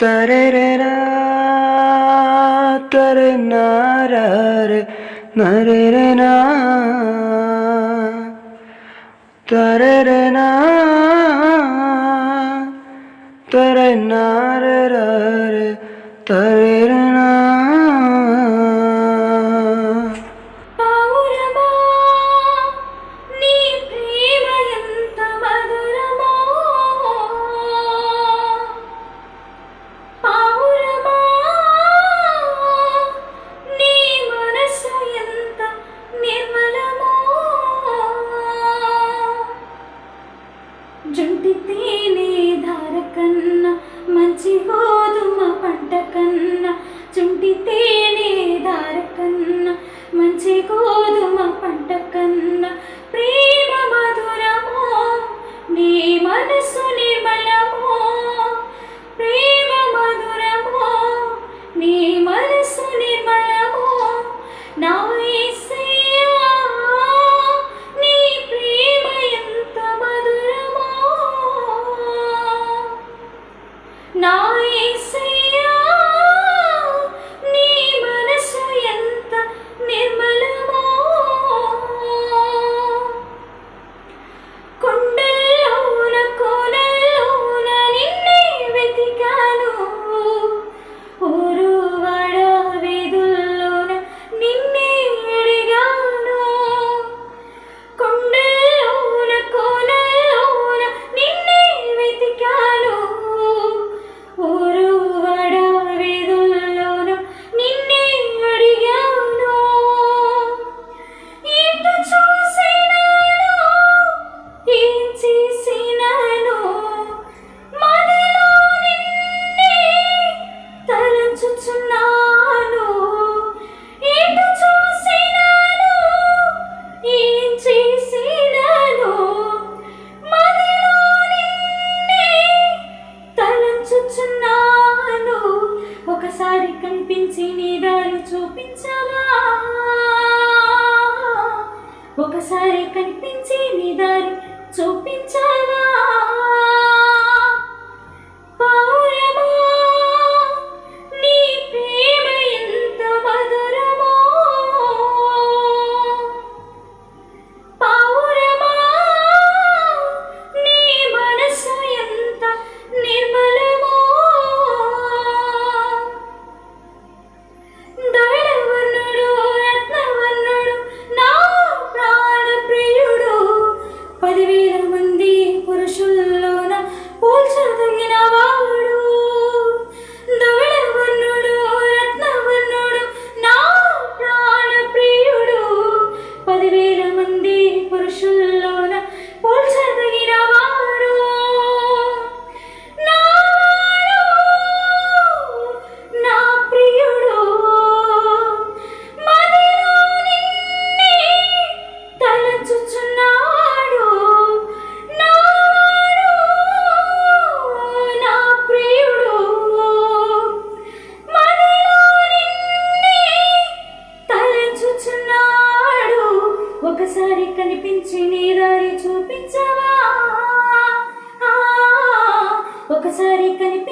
தரரா தர நாரே நரேரனா தரரனா தர நாரே தரே కన్నా మంచి గోధుమ పంట కన్నా చుంటి తేనె దార కన్నా మంచి గోధుమ పంట కన్నా ప్రేమ మధురమో నీ మనసు నిర్మలమో ప్రేమ మధురమో నీ మనసు నిర్మలమో నా ఒకసారి కనిపించి నీ దారి చూపించావా? ఒకసారి కనిపించి నీ దారి చూపించవా? ఒకసారి కనిపి